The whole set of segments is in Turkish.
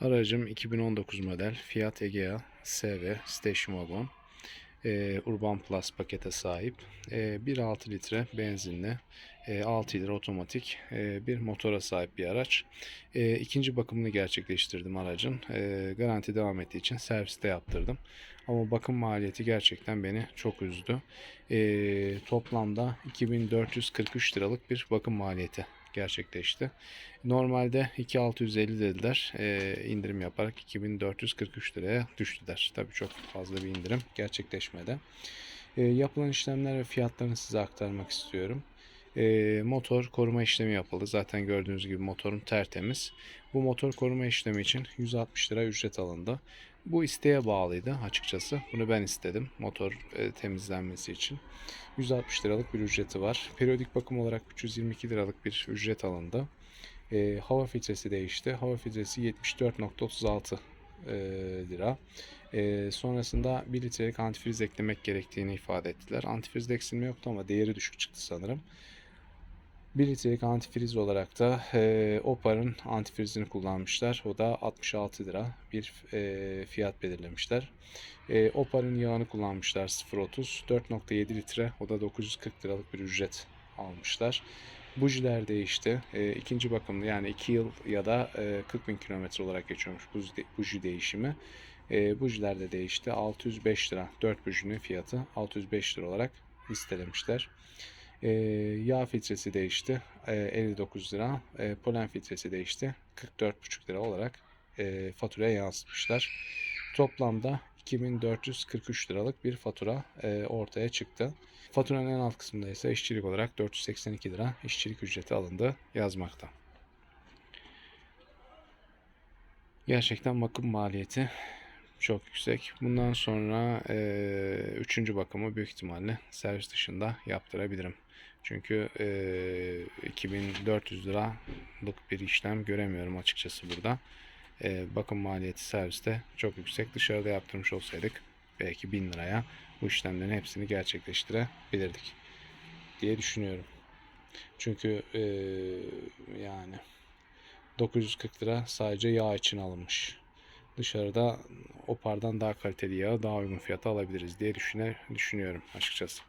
Aracım 2019 model Fiat Egea SV Station Wagon. Ee, Urban Plus pakete sahip. Ee, 1.6 litre benzinli, e, 6 litre otomatik e, bir motora sahip bir araç. E, ikinci bakımını gerçekleştirdim aracın. E, garanti devam ettiği için serviste yaptırdım. Ama bakım maliyeti gerçekten beni çok üzdü. E, toplamda 2443 liralık bir bakım maliyeti gerçekleşti. Normalde 2650 dediler. Ee, indirim yaparak 2443 liraya düştüler. Tabii çok fazla bir indirim gerçekleşmedi. Ee, yapılan işlemler ve fiyatlarını size aktarmak istiyorum. Ee, motor koruma işlemi yapıldı. Zaten gördüğünüz gibi motorum tertemiz. Bu motor koruma işlemi için 160 lira ücret alındı. Bu isteğe bağlıydı açıkçası. Bunu ben istedim motor e, temizlenmesi için. 160 liralık bir ücreti var. Periyodik bakım olarak 322 liralık bir ücret alındı. E, hava filtresi değişti. Hava filtresi 74.36 e, lira. E, sonrasında 1 litrelik antifriz eklemek gerektiğini ifade ettiler. Antifriz eksilme yoktu ama değeri düşük çıktı sanırım. 1 litrelik antifriz olarak da e, Opar'ın antifrizini kullanmışlar. O da 66 lira bir e, fiyat belirlemişler. E, Opar'ın yağını kullanmışlar 0.30 4.7 litre o da 940 liralık bir ücret almışlar. Bujiler değişti. E, ikinci bakımda yani 2 yıl ya da e, 40 bin kilometre olarak geçiyormuş buji, de, buji değişimi. E, bujiler de değişti. 605 lira 4 bujinin fiyatı 605 lira olarak listelemişler. E, yağ filtresi değişti. E, 59 lira. E, polen filtresi değişti. 44,5 lira olarak e, faturaya yansıtmışlar. Toplamda 2443 liralık bir fatura e, ortaya çıktı. Faturanın en alt kısmında ise işçilik olarak 482 lira işçilik ücreti alındı yazmakta. Gerçekten bakım maliyeti çok yüksek. Bundan sonra e, üçüncü bakımı büyük ihtimalle servis dışında yaptırabilirim. Çünkü e, 2400 liralık bir işlem göremiyorum açıkçası burada. E, bakım maliyeti serviste çok yüksek. Dışarıda yaptırmış olsaydık belki 1000 liraya bu işlemlerin hepsini gerçekleştirebilirdik diye düşünüyorum. Çünkü e, yani 940 lira sadece yağ için alınmış. Dışarıda Opar'dan daha kaliteli yağı daha uygun fiyata alabiliriz diye düşüne, düşünüyorum açıkçası.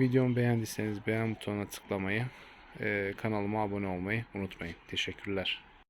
Videomu beğendiyseniz beğen butonuna tıklamayı, kanalıma abone olmayı unutmayın. Teşekkürler.